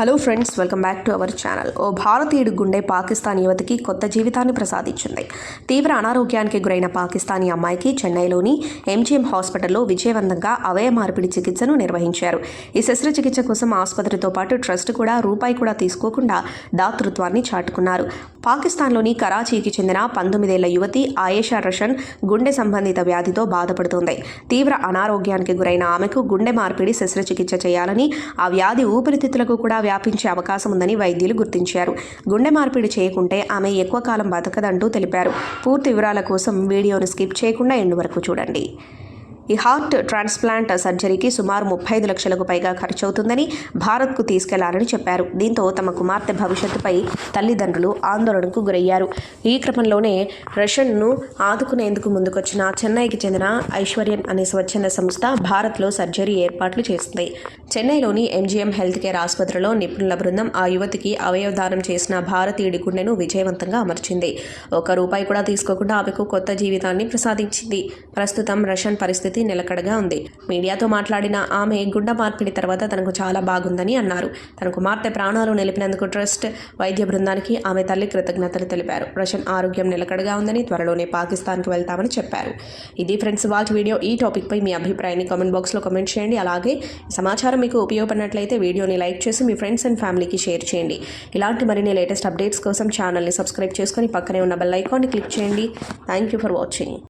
Hello friends welcome back to our channel ఓ భారతీయుడి గుండె పాకిస్తాన్ యువతికి కొత్త జీవితాన్ని ప్రసాదించింది. తీవ్ర అనారోగ్యానికి గురైన పాకిస్తానీ అమ్మాయికి చెన్నైలోని ఎంజీఎం హాస్పిటల్లో విజయవంతంగా అవయ మార్పిడి చికిత్సను నిర్వహించారు. ఈ శస్త్రచికిత్స కోసం ఆసుపత్రితో పాటు ట్రస్ట్ కూడా రూపాయి కూడా తీసుకోకుండా దాతృత్వాన్ని చాటుకున్నారు. పాకిస్తాన్లోని కరాచీకి చెందిన పంతొమ్మిదేళ్ళ యువతి ఆయేషా రషన్ గుండె సంబంధిత వ్యాధితో బాధపడుతోంది. తీవ్ర అనారోగ్యానికి గురైన ఆమెకు గుండె మార్పిడి శస్త్రచికిత్స చేయాలని ఆ వ్యాధి ఊపిరితిత్తులకు కూడా వ్యాపించే అవకాశం ఉందని వైద్యులు గుర్తించారు. గుండె మార్పిడి చేయకుంటే ఆమె ఎక్కువ కాలం బతకదంటూ తెలిపారు. పూర్తి వివరాల కోసం వీడియోను స్కిప్ చేయకుండా ఎండు వరకు చూడండి. ఈ హార్ట్ ట్రాన్స్ప్లాంట్ సర్జరీకి సుమారు ముప్పై ఐదు లక్షలకు పైగా ఖర్చవుతుందని భారత్కు తీసుకెళ్ళారని చెప్పారు. దీంతో తమ కుమార్తె భవిష్యత్తుపై తల్లిదండ్రులు ఆందోళనకు గురయ్యారు. ఈ క్రమంలోనే రషన్ను ఆదుకునేందుకు ముందుకొచ్చిన చెన్నైకి చెందిన ఐశ్వర్యన్ అనే స్వచ్ఛంద సంస్థ భారత్లో సర్జరీ ఏర్పాట్లు చేసింది చెన్నైలోని ఎంజీఎం హెల్త్ కేర్ ఆసుపత్రిలో నిపుణుల బృందం ఆ యువతికి అవయవదానం చేసిన భారతీయుడి గుండెను విజయవంతంగా అమర్చింది. ఒక రూపాయి కూడా తీసుకోకుండా ఆమెకు కొత్త జీవితాన్ని ప్రసాదించింది. ప్రస్తుతం రషన్ పరిస్థితి నిలకడగా ఉంది. మీడియాతో మాట్లాడిన ఆమె గుండె మార్పిడి తర్వాత తనకు చాలా బాగుందని అన్నారు. తన కుమార్తె ప్రాణాలు నిలిపినందుకు ట్రస్ట్ వైద్య బృందానికి ఆమె తల్లి కృతజ్ఞతలు తెలిపారు. రషన్ ఆరోగ్యం నిలకడగా ఉందని త్వరలోనే పాకిస్తాన్కు వెళ్తామని చెప్పారు. ఇది ఫ్రెండ్స్ వాచ్ వీడియో. ఈ టాపిక్పై మీ అభిప్రాయాన్ని కామెంట్ బాక్స్లో కామెంట్ చేయండి. అలాగే సమాచారం మీకు ఉపయోగపడినట్లయితే వీడియోని లైక్ చేసి మీ ఫ్రెండ్స్ అండ్ ఫ్యామిలీకి షేర్ చేయండి. ఇలాంటి మరిన్ని లేటెస్ట్ అప్డేట్స్ కోసం ఛానల్ని సబ్స్క్రైబ్ చేసుకొని పక్కనే ఉన్న బెల్ ఐకాన్ని క్లిక్ చేయండి. Thank you for watching.